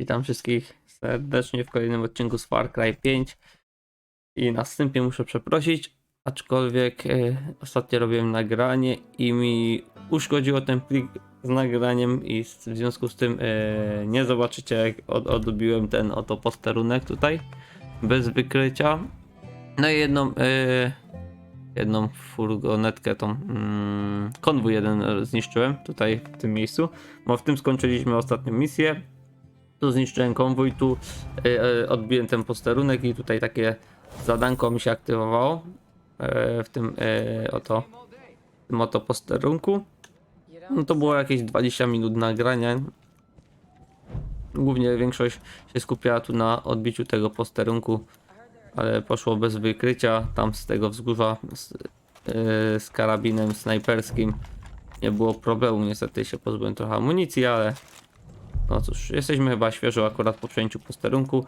Witam wszystkich serdecznie w kolejnym odcinku z Far Cry 5 i na wstępie muszę przeprosić, aczkolwiek e, ostatnio robiłem nagranie i mi uszkodziło ten plik z nagraniem i w związku z tym e, nie zobaczycie jak od, odbiłem ten oto posterunek tutaj bez wykrycia. No i jedną e, jedną furgonetkę tą mm, konwój jeden zniszczyłem tutaj w tym miejscu, bo w tym skończyliśmy ostatnią misję. Tu zniszczyłem konwój, tu e, e, odbiłem ten posterunek i tutaj takie zadanko mi się aktywowało e, w tym e, oto tym oto posterunku. No to było jakieś 20 minut nagrania. Głównie większość się skupiała tu na odbiciu tego posterunku, ale poszło bez wykrycia. Tam z tego wzgórza z, z karabinem snajperskim nie było problemu. Niestety się pozbyłem trochę amunicji, ale no cóż, jesteśmy chyba świeżo akurat po przejęciu posterunku.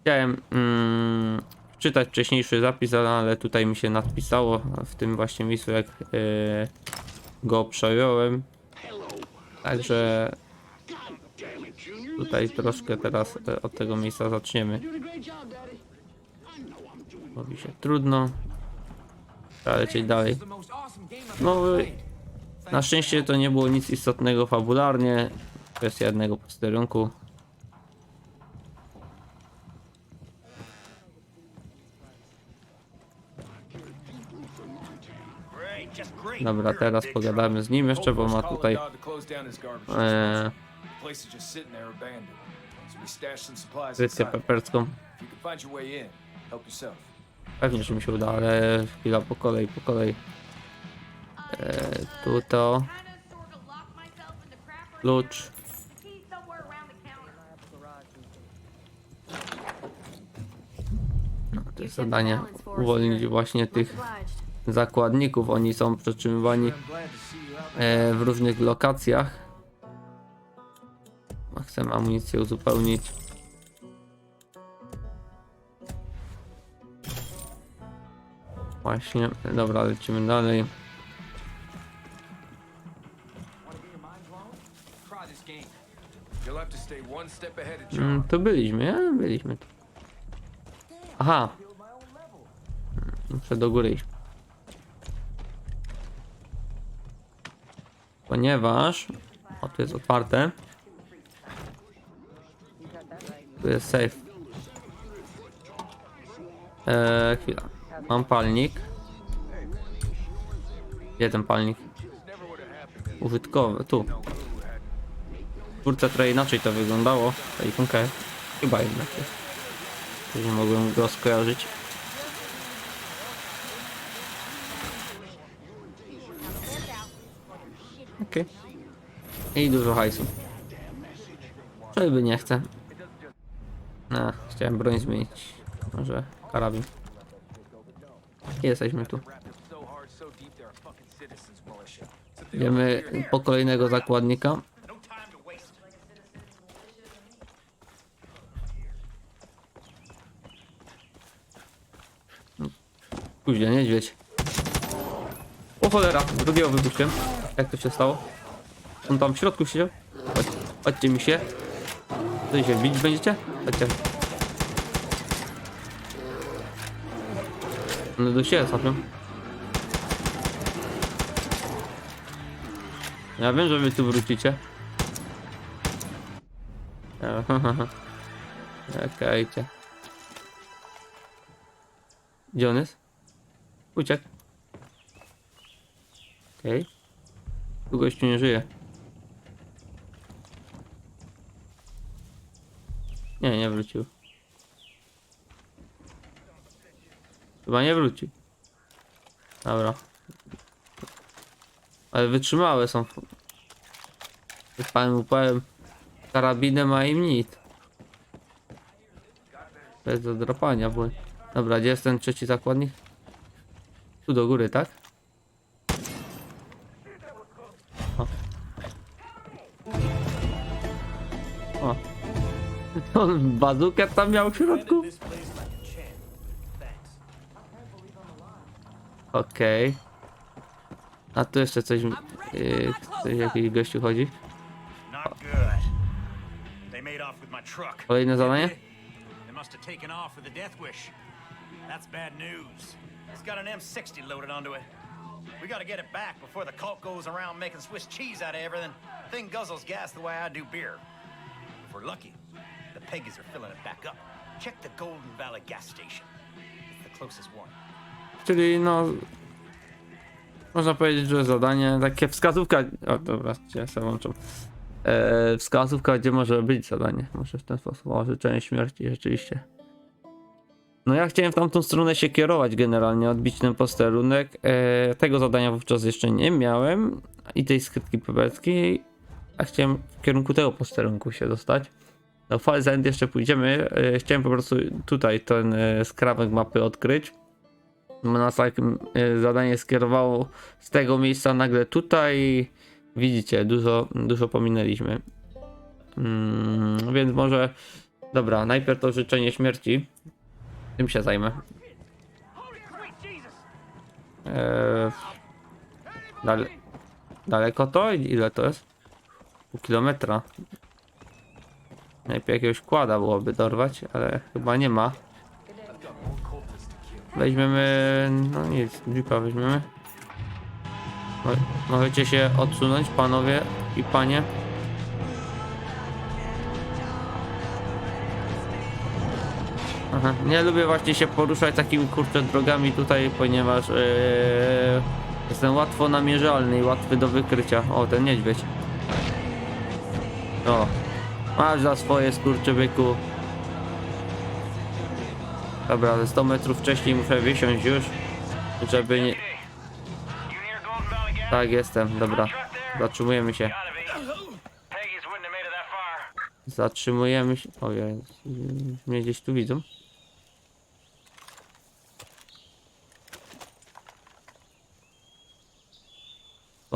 Chciałem mm, czytać wcześniejszy zapis, ale tutaj mi się nadpisało w tym właśnie miejscu, jak e, go przejąłem. Także tutaj troszkę teraz e, od tego miejsca zaczniemy. Robi się trudno. Trzeba lecieć dalej. No, na szczęście to nie było nic istotnego fabularnie. Kwestia jednego posterunku. Dobra, teraz pogadamy z nim jeszcze, bo ma tutaj e, krycję peperską. Pewnie, że mi się uda, ale chwila po kolei, po kolei. E, tu to, klucz. No, to jest zadanie uwolnić właśnie tych zakładników. Oni są przetrzymywani e, w różnych lokacjach. Chcę amunicję uzupełnić. Właśnie, dobra, lecimy dalej. Mm, to byliśmy, ja? Byliśmy tu. Aha. Muszę do góry. Ponieważ... O, tu jest otwarte. Tu jest safe. Eee, chwila. Mam palnik. Gdzie ten palnik? Użytkowy, tu. Kurczę, trochę inaczej to wyglądało. Ta ikonka chyba jednak jest. Nie mogłem go skojarzyć. Okej. I dużo hajsu. Żeby nie chcę. No, chciałem broń zmienić. Może karabin. Jesteśmy tu. Idziemy po kolejnego zakładnika. Później niedźwiedź. O cholera, drugiego wybuchłem. Jak to się stało? On tam w środku siedział? Chodź, chodźcie mi się. Co się bić będziecie? Chodźcie. No do siebie sapią. Ja wiem, że wy tu wrócicie. Czekajcie. Gdzie on jest? Uciekł. Okej. Tu gościu nie żyje. Nie, nie wrócił. Chyba nie wrócił. Dobra. Ale wytrzymałe są. Mu powiem, karabinem, a im nic. To jest do drapania, bo... Dobra, gdzie jest ten trzeci zakładnik? Tu do góry, tak? O. O. On bazukę tam miał w środku? Okej. A tu jeszcze coś... Yy, coś jakiś gościu chodzi? Kolejne zadanie? That's bad news. It's got an M60 loaded onto it. We gotta get it back before the cult goes around making Swiss cheese out of everything. Thing guzzles gas the way I do beer. If we're lucky, the Peggies are filling it back up. Check the Golden Valley gas station. It's the closest one. Czyli no. Można powiedzieć, że zadanie takie wskazówka. O dobra, ja sobie włączam. E, wskazówka, gdzie może być zadanie. Może w ten sposób. O, życzenie śmierci, rzeczywiście. No ja chciałem w tamtą stronę się kierować generalnie, odbić ten posterunek. E, tego zadania wówczas jeszcze nie miałem. I tej skrytki pebeckiej. A chciałem w kierunku tego posterunku się dostać. Do Falls End jeszcze pójdziemy. E, chciałem po prostu tutaj ten e, skrawek mapy odkryć nas tak y, zadanie skierowało z tego miejsca nagle tutaj. Widzicie, dużo, dużo pominęliśmy. Mm, więc może. Dobra, najpierw to życzenie śmierci. Tym się zajmę. Eee, dale, daleko to? Ile to jest? Pół kilometra. Najpierw jakiegoś kłada byłoby dorwać, ale chyba nie ma. Weźmiemy, no nic, jeepa weźmiemy. Mo- Możecie się odsunąć, panowie i panie. Aha, nie lubię właśnie się poruszać takimi kurczę drogami tutaj, ponieważ yy, jestem łatwo namierzalny i łatwy do wykrycia. O, ten niedźwiedź. O, masz za swoje skurczybyku. Dobra, ale 100 metrów wcześniej muszę wysiąść już, żeby nie... Tak, jestem, dobra. Zatrzymujemy się. Zatrzymujemy się. Ojej, mnie gdzieś tu widzą.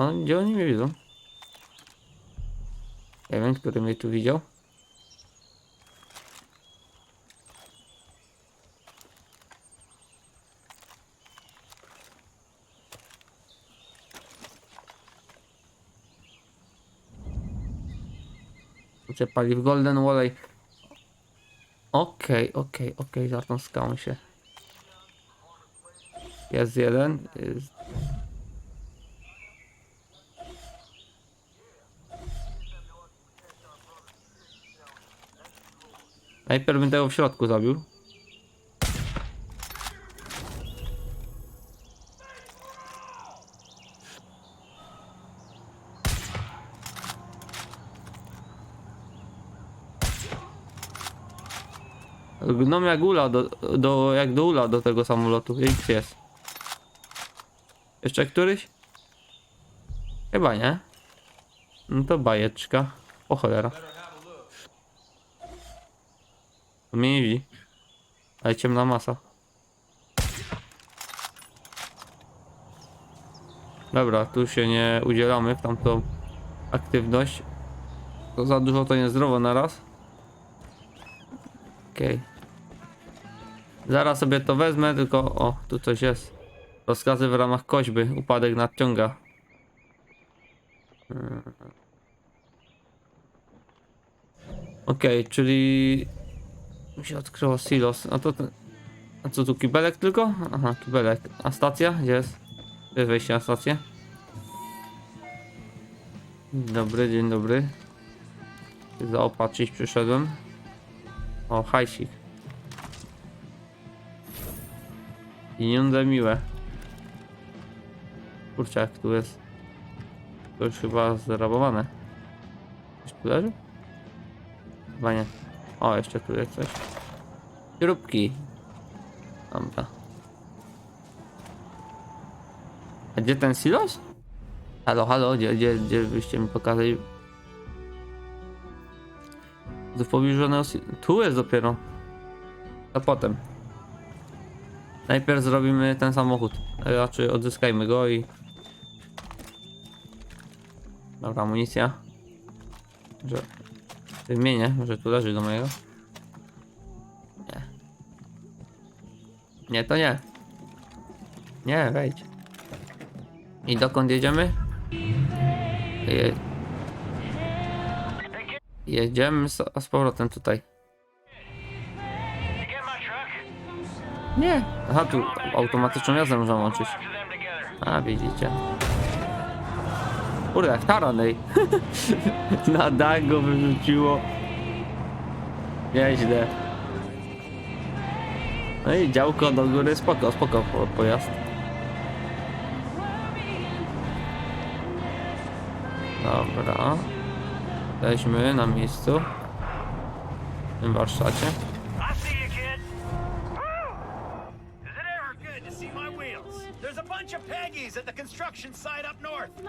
O, gdzie oni mnie widzą? Wiem, który mnie tu widział. Kurczę, pali w Golden Walley. Okej, okej, okej, za tą skałą się. Jest jeden. Jest... Najpierw bym tego w środku zabił. Gnom jak ula do, do, jak do ula do tego samolotu. X jest. Jeszcze któryś? Chyba nie. No to bajeczka. O cholera. Widzi. Ale ciemna masa. Dobra, tu się nie udzielamy w tamtą aktywność. To za dużo to niezdrowo na raz. Okej. Zaraz sobie to wezmę, tylko o, tu coś jest. Rozkazy w ramach koźby. Upadek nadciąga. Mm. Okej, czyli mi się odkryło silos. A to. A co tu kibelek tylko? Aha, kibelek. A stacja? Gdzie jest? Gdzie wejście na stację? Dobry, dzień dobry. Zaopatrzyć przyszedłem. O, hajsik. Pieniądze miłe. Kurczę, jak tu jest. To już chyba zrabowane. Coś tu leży? Chyba nie. O, jeszcze tu jest coś. Śrubki. Dobra. A gdzie ten silos? Halo, halo, gdzie, gdzie, gdzie byście mi pokazali? Do si- Tu jest dopiero. A potem. Najpierw zrobimy ten samochód. A Raczej odzyskajmy go i... Dobra, amunicja. Wymienię, że tu leży do mojego. Nie. Nie, to nie. Nie, wejdź. I dokąd jedziemy? Je... jedziemy z, z powrotem tutaj. Nie. Aha, tu automatyczną jazdę można together. A, widzicie. Kurde, jak taran, ej. Na dach go wyrzuciło. Nieźle. No i działko do góry, spoko, spoko po- pojazd. Dobra. Jesteśmy na miejscu. W tym warsztacie.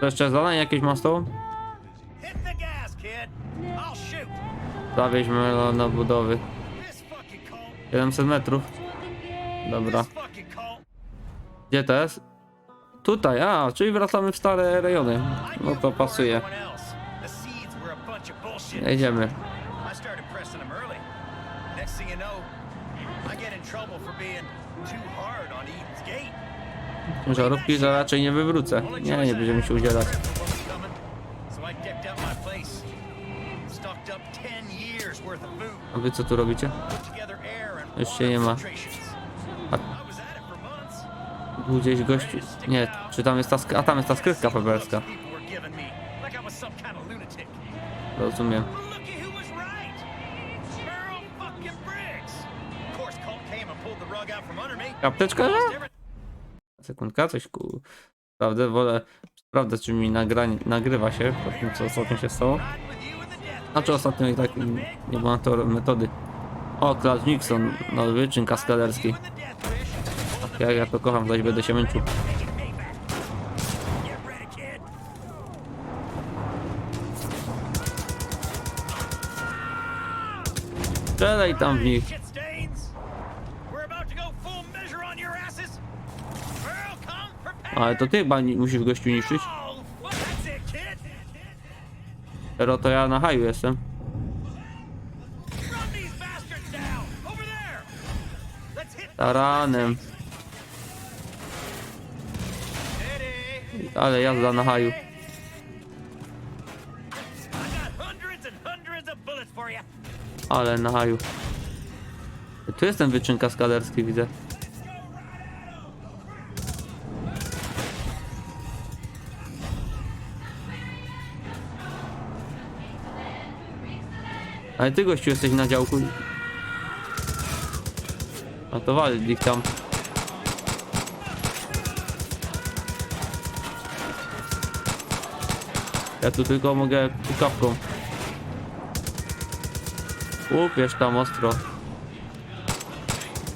To jeszcze zadanie jakieś ma z tobą? Hit the gas, kid. I'll shoot. Zawieźmy na budowy. Fucking colt. 700 metrów. Dobra. Gdzie to jest? Tutaj, a, czyli wracamy w stare rejony. No to pasuje. everyone Żarówki, że raczej nie wywrócę. Nie, nie będziemy się udzielać. So I decked out my place. Stocked up 10 years worth of food. A wy co tu robicie? Już się nie ma. A- gdzieś gościu. Nie, czy tam jest ta, sk- a tam jest ta skrytka lunatic. Rozumiem. Apteczka? Every- Sekundka, coś ku... Prawdę, wolę sprawdzać, czy mi nagrań, nagrywa się po tym, co ostatnio się stało. Znaczy ostatnio i tak nie było na to metody. O, Klaus Nixon, nowy wyczyn kaskaderski. death wish. Jak ja to kocham, zaś będę się męczył. Strzelaj tam w nich. Ale to ty chyba musisz gościu niszczyć. Pero to ja na haju jestem. Taranem. Ale jazda na haju. Ale na haju. Tu jest ten wyczyn kaskaderski, widzę. Ale ty gościu jesteś na działku. A to wali ich tam. Ja tu tylko mogę pikapką. Łupiesz tam ostro.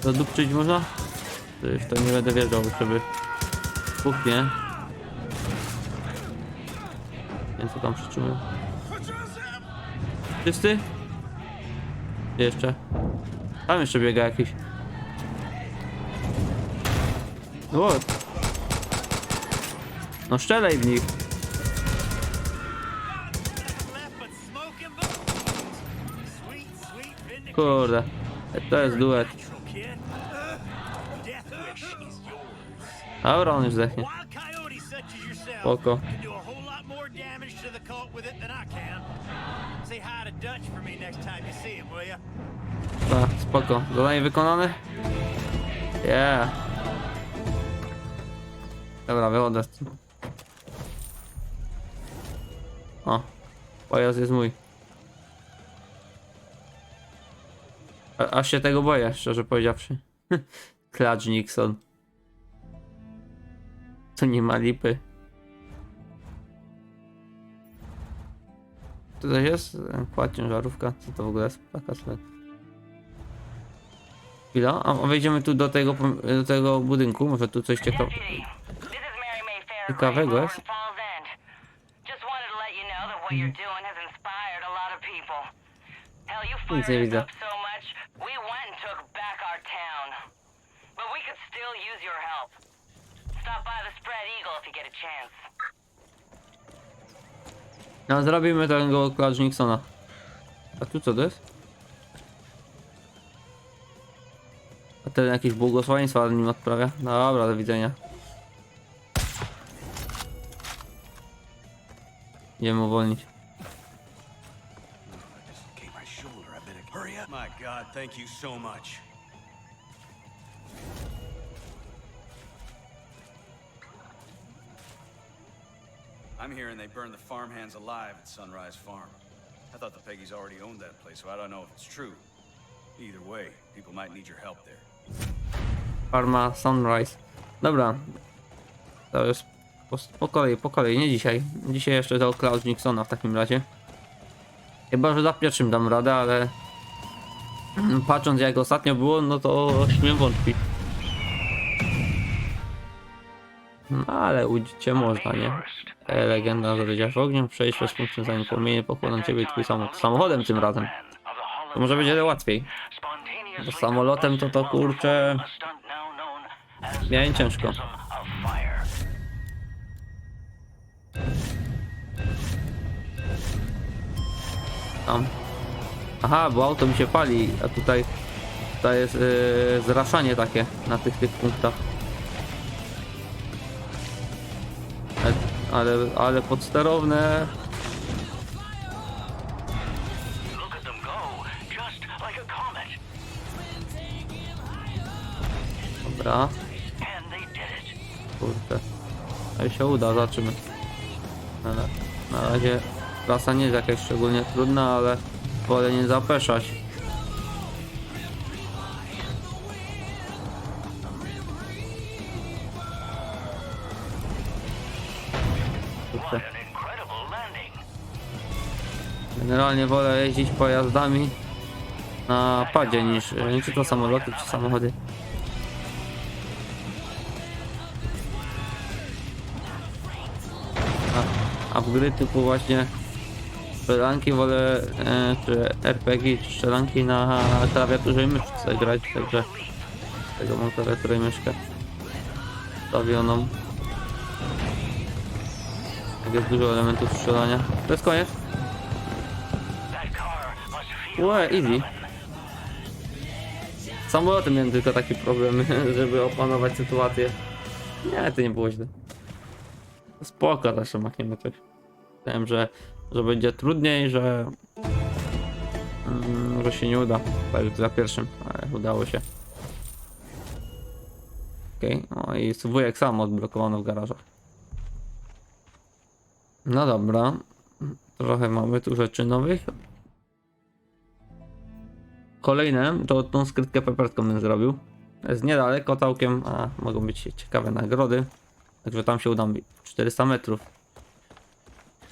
Zadupczyć można? To już to nie będę wjeżdżał, żeby kuchnie. Więc co tam przytrzymuje? Czysty? Jeszcze. Tam jeszcze biega jakiś. No szczelej w nich. Kurde. To jest duet. Dobra, on już zdechnie. Spoko. Tak, spoko. Zadanie wykonane? Yeah. Dobra, wychodzę. O, pojazd jest mój. A, aż się tego boję, szczerze powiedziawszy. Klacz Nixon. To nie ma lipy. Tutaj jest kład ciężarówka. Co to w ogóle jest? Taka sled. Chwila, a wejdziemy tu do tego, do tego budynku, może tu coś Fairbrae, Ciekawego jest. Nic nie widzę. No, zrobimy tego Klacz Nixona. A tu co to jest? Ten jakieś błogosławieństwa nim odprawia? Dobra, do widzenia. Idziemy uwolnić. My God, thank they burned the farmhands alive at Sunrise Farm. I thought the Peggies already owned that place, so I don't know if it's true. Either way, people might need your help there. Farma Sunrise. Dobra. To jest po, po kolei, po kolei, nie dzisiaj. Dzisiaj jeszcze do Cloud Nixona w takim razie. Chyba, że za pierwszym dam radę, ale patrząc jak ostatnio było, no to śmiem wątpić. No, ale udzicie można, nie? E, legenda zalecia w ogniu, przejść przez punkt zanim płomienie pochłoną ciebie i twój samochód. Samochodem tym razem. To może będzie łatwiej. Bo samolotem to to kurczę... Miałem ciężko. Tam. Aha, bo auto mi się pali, a tutaj tutaj jest yy, zraszanie takie na tych tych punktach. Ale, ale, podsterowne. Look Ale się uda, zobaczymy. Na, na razie trasa nie jest jakaś szczególnie trudna, ale wolę nie zapeszać. Generalnie wolę jeździć pojazdami na padzie niż czy to samoloty, czy samochody. Gry typu właśnie strzelanki wolę, e, czy RPG, czy strzelanki na klawiaturze i myszce grać, także tego mam klawiaturę i myszkę stawioną. Jak jest dużo elementów strzelania. To jest koniec. Łe, easy. Samolotem miałem tylko taki problem, żeby opanować sytuację. Nie, to nie było źle. Spoko, zresztą machniemy coś. Myślałem, że, że będzie trudniej, że, mm, że się nie uda. Tak za pierwszym, ale udało się. Okej, okay. i wujek sam odblokowano w garażach. No dobra. Trochę mamy tu rzeczy nowych. Kolejne, to tą skrytkę peperską bym zrobił. Jest niedaleko całkiem, a mogą być ciekawe nagrody. Także tam się uda mi 400 metrów.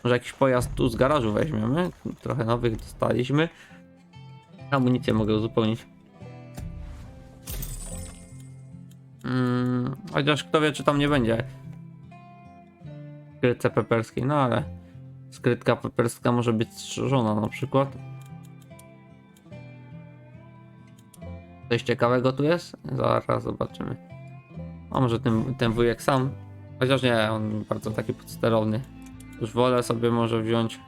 Może jakiś pojazd tu z garażu weźmiemy. Trochę nowych dostaliśmy. Amunicję mogę uzupełnić. Mm, chociaż kto wie, czy tam nie będzie skrytce peperskiej, no ale skrytka peperska może być strzeżona na przykład. Coś ciekawego tu jest? Zaraz zobaczymy. A może ten, ten wujek sam? Chociaż nie, on bardzo taki podsterowny. Już wolę sobie może wziąć.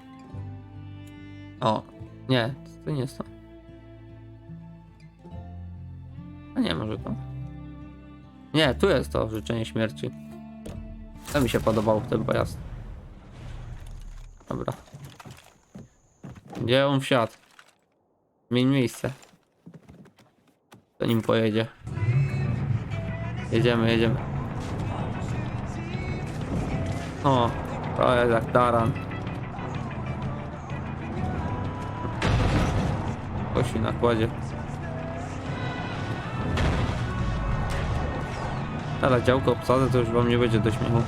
O, nie, to nie jest to. A nie, może to. Nie, tu jest to życzenie śmierci. To mi się podobał ten pojazd. Dobra. Gdzie on wsiadł? Zmień miejsce. To nim pojedzie. Jedziemy, jedziemy. O, to jest jak taran. Kosi na kładzie. Ale działko obsadzę, to już wam nie będzie do śmiechu.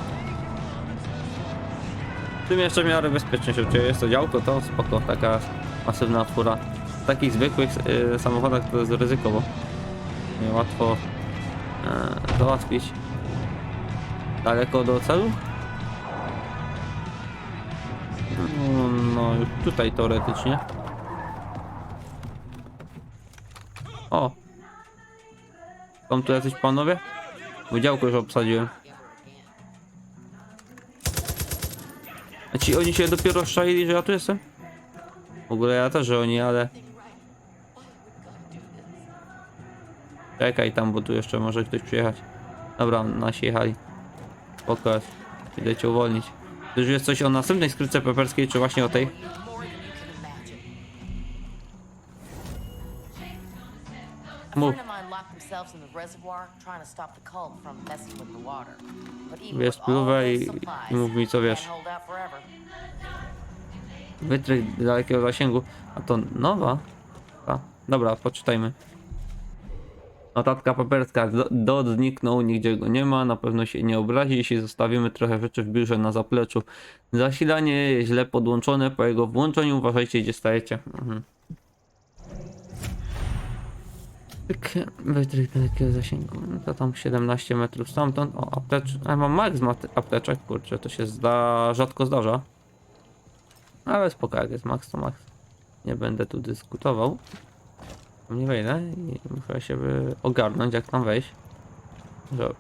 Tym jeszcze w miarę bezpiecznie się. Jest to działko, to spoko, taka masywna fura. W takich zwykłych y, samochodach to jest ryzykowo. Niełatwo e, załatwić. Daleko do celu? Tutaj teoretycznie. O! Są tu jacyś panowie? Bo działko już obsadziłem. A ci oni się dopiero szczaili, że ja tu jestem? W ogóle ja też, że oni, ale... Czekaj tam, bo tu jeszcze może ktoś przyjechać. Dobra, nasi jechali. Spoko jest. Idę cię uwolnić. Ty już jest coś o następnej skrytce peperskiej, czy właśnie o tej? Wiesz, those i- mów mi, co wiesz. Wytrych dalekiego zasięgu. A to nowa? A, dobra, poczytajmy. Notatka paperska. Do- Dot zniknął, nigdzie go nie ma. Na pewno się nie obrazi, jeśli zostawimy trochę rzeczy w biurze na zapleczu. Zasilanie jest źle podłączone. Po jego włączeniu uważajcie, gdzie stajecie. Mhm. Tyk, Wytrych dalekiego zasięgu. No to tam 17 metrów stamtąd. O, aptecz... A mam max apteczek. Kurczę, to się zda... rzadko zdarza. Ale spoko, jak jest max to max. Nie będę tu dyskutował. Tam Nie wejdę i muszę się ogarnąć jak tam wejść. Że...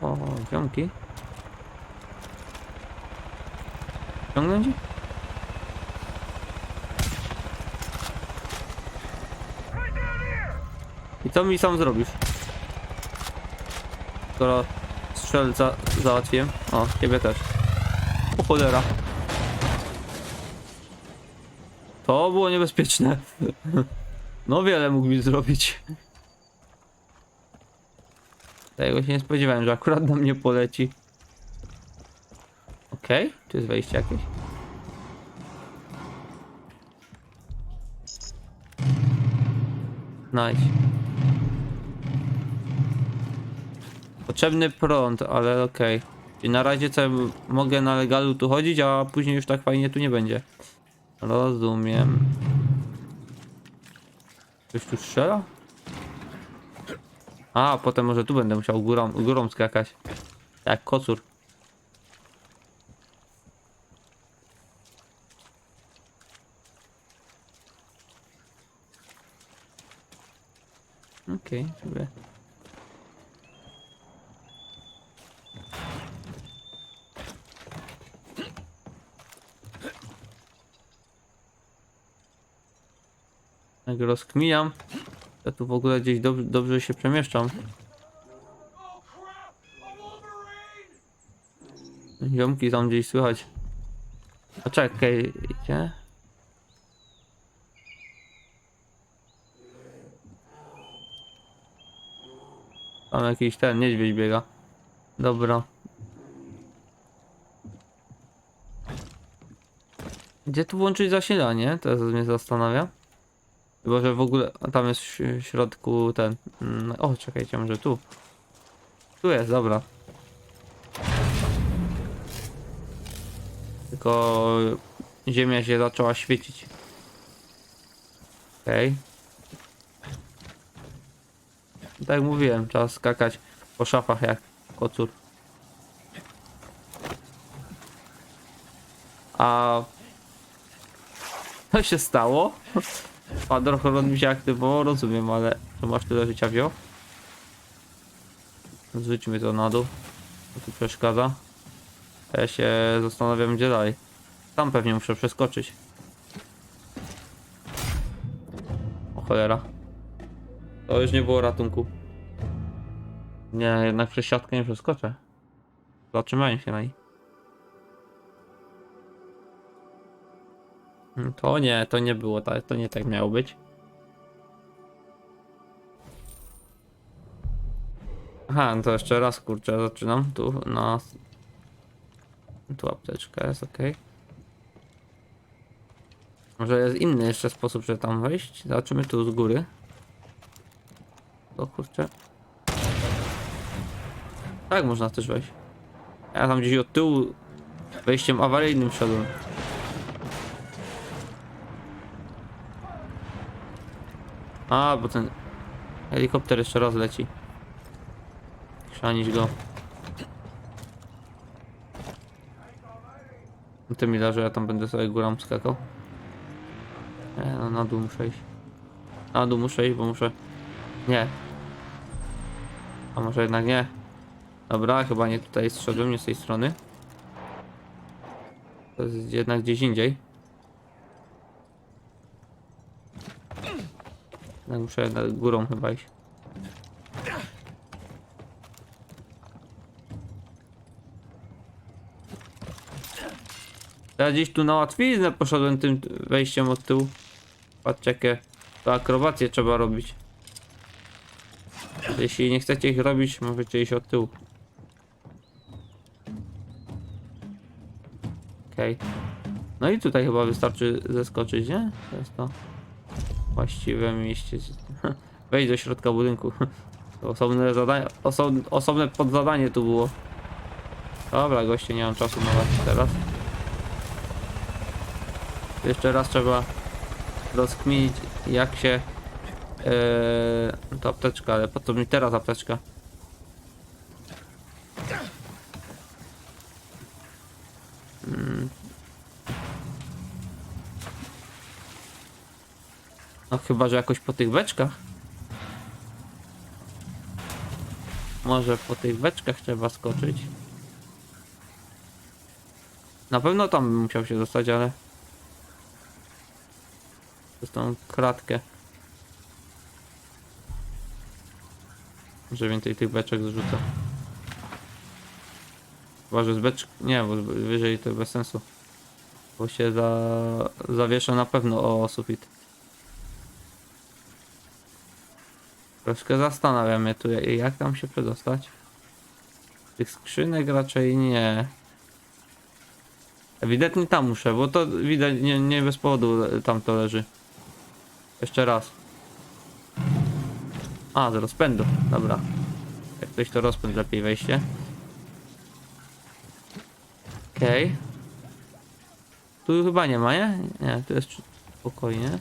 O, ziomki. Ciągnąć? Co mi sam zrobisz? Skoro strzelca załatwiłem. O, ciebie też. O cholera. To było niebezpieczne. No wiele mógł mi zrobić. Tego się nie spodziewałem, że akurat na mnie poleci. Okej, okay. tu jest wejście jakieś. Nice. Potrzebny prąd, ale okej. I na razie co mogę na legalu tu chodzić, a później już tak fajnie tu nie będzie. Rozumiem. Ktoś tu strzela? A, potem może tu będę musiał górą, górą skakać. Jak kocur. Okej, okay, sobie. Jak rozkminiam, ja tu w ogóle gdzieś dobrze, dobrze się przemieszczam. Ziomki tam gdzieś słychać. A czekaj, idzie? Tam jakiś ten niedźwiedź biega. Dobra. Gdzie tu włączyć zasilanie? Teraz mnie zastanawia. Chyba, że w ogóle. Tam jest w środku ten. mm, O, czekajcie, może tu. Tu jest, dobra. Tylko ziemia się zaczęła świecić. Okej. Tak jak mówiłem, trzeba skakać po szafach jak kocur. A co się stało? Padrochron mi się aktywował, rozumiem, ale to masz tyle życia wziął. Zrzućmy to na dół. To tu przeszkadza. A Ja się zastanawiam gdzie dalej. Tam pewnie muszę przeskoczyć. O cholera. To już nie było ratunku. Nie, jednak przez siatkę nie przeskoczę. Zatrzymałem się na niej. Mm, To nie, to nie było tak, to nie tak miało być. Aha, no to jeszcze raz kurczę, zaczynam tu na... Tu apteczka jest, ok. Może jest inny jeszcze sposób, żeby tam wejść? Zobaczymy tu z góry. To kurczę. Tak, można też wejść. Ja tam gdzieś od tyłu wejściem awaryjnym szedłem. A, bo ten helikopter jeszcze raz leci. Chrzanić go. No Ty mi da, że ja tam będę sobie górą skakał. Nie, no na dół muszę iść. Na dół muszę iść, bo muszę... Nie. A może jednak nie. Dobra, chyba nie tutaj zszedłem, nie z tej strony. To jest jednak gdzieś indziej. No, muszę jednak górą chyba iść. Ja gdzieś tu na łatwiznę poszedłem tym wejściem od tyłu. Patrzcie jakie To akrobację trzeba robić. Jeśli nie chcecie ich robić, możecie iść od tyłu. Okej. No i tutaj chyba wystarczy zeskoczyć, nie? To jest to właściwe miejsce. Wejdź do środka budynku. To osobne zadanie, oso, osobne podzadanie tu było. Dobra, goście, nie mam czasu na was teraz. Jeszcze raz trzeba rozkminić, jak się... Yy, to apteczka, ale po co mi teraz apteczka? Mm. No chyba, że jakoś po tych beczkach. Może po tych beczkach trzeba skoczyć. Na pewno tam musiał się dostać, ale... Przez tą kratkę. Może więcej tych beczek zrzucę. Chyba, że z beczk... Nie, bo wyżej to bez sensu. Bo się za... zawieszę na pewno o sufit. Troszkę zastanawiam mnie tu, jak tam się przedostać. Tych skrzynek raczej nie. Ewidentnie tam muszę, bo to widać nie, nie bez powodu tam to leży. Jeszcze raz. A, z rozpędu. Dobra. Jak ktoś to rozpęd lepiej wejście. Okej. Tu chyba nie ma, nie? Nie, tu jest spokojnie.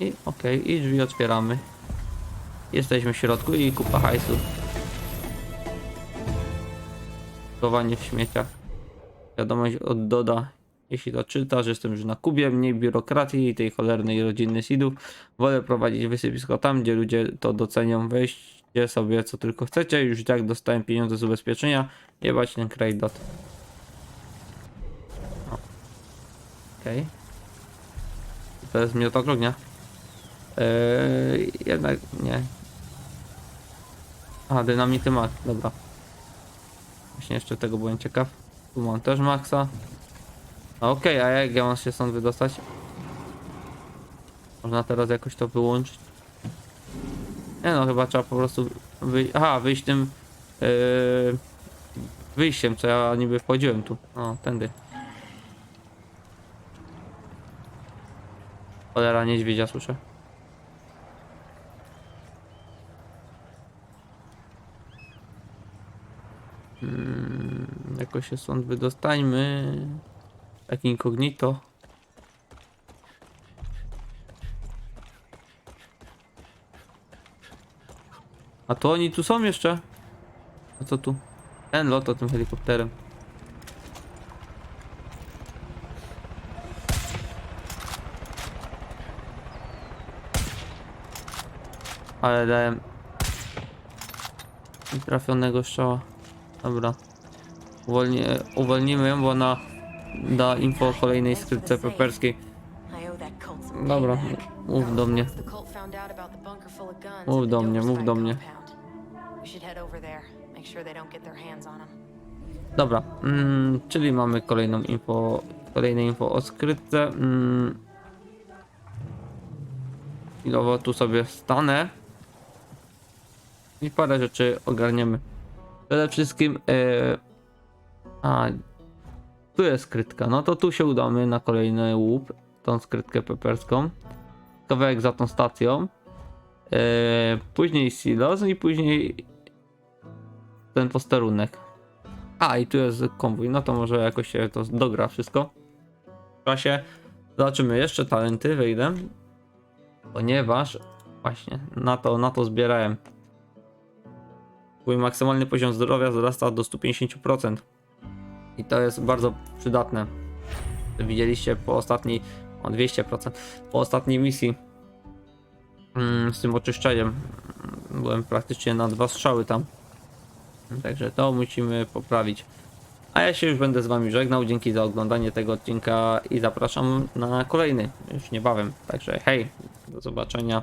I okej, i drzwi otwieramy. Jesteśmy w środku i kupa hajsu. Chowanie w śmieciach. Wiadomość od Doda. Jeśli to czytasz, jestem już na Kubie, mniej biurokracji i tej cholernej rodziny Sidów. Wolę prowadzić wysypisko tam, gdzie ludzie to docenią. Weźcie sobie co tylko chcecie. Już tak dostałem pieniądze z ubezpieczenia. Jebać ten kraj dot. Okej. To jest miotok ognia. Eee, jednak nie. A, dynamity ma, dobra. Właśnie jeszcze tego byłem ciekaw. Tu mam też maksa. Okej, a jak ja mam się stąd wydostać? Można teraz jakoś to wyłączyć? Nie no, chyba trzeba po prostu wyjść. Aha, wyjść tym yy, wyjściem, co ja niby wchodziłem tu. O, tędy. Cholera niedźwiedzia słyszę. Mm, jakoś się stąd wydostańmy. Tak incognito. A to oni tu są jeszcze? A co tu? Ten lot tym helikopterem. Ale dałem trafionego strzała. Dobra. Uwolni, uwolnimy ją, bo ona da info o kolejnej skrytce peperskiej. Dobra, mów do mnie. Mów do mnie, mów do mnie. Dobra, mm, czyli mamy kolejną info, kolejne info o skrytce. Mm. Chwilowo tu sobie stanę. I parę rzeczy ogarniemy. Przede wszystkim. E, a, tu jest skrytka. No to tu się udamy na kolejny łup. Tą skrytkę peperską. Kawałek za tą stacją. E, później silos i później ten posterunek. A i tu jest konwój. No to może jakoś się to dogra wszystko. W czasie zobaczymy jeszcze talenty. Wejdę. Ponieważ właśnie na to, na to zbierałem. Twój maksymalny poziom zdrowia wzrasta do 150%. I to jest bardzo przydatne. Widzieliście po ostatniej, o 200%, po ostatniej misji mm, z tym oczyszczeniem. Byłem praktycznie na dwa strzały tam. Także to musimy poprawić. A ja się już będę z wami żegnał. Dzięki za oglądanie tego odcinka i zapraszam na kolejny już niebawem. Także hej, do zobaczenia.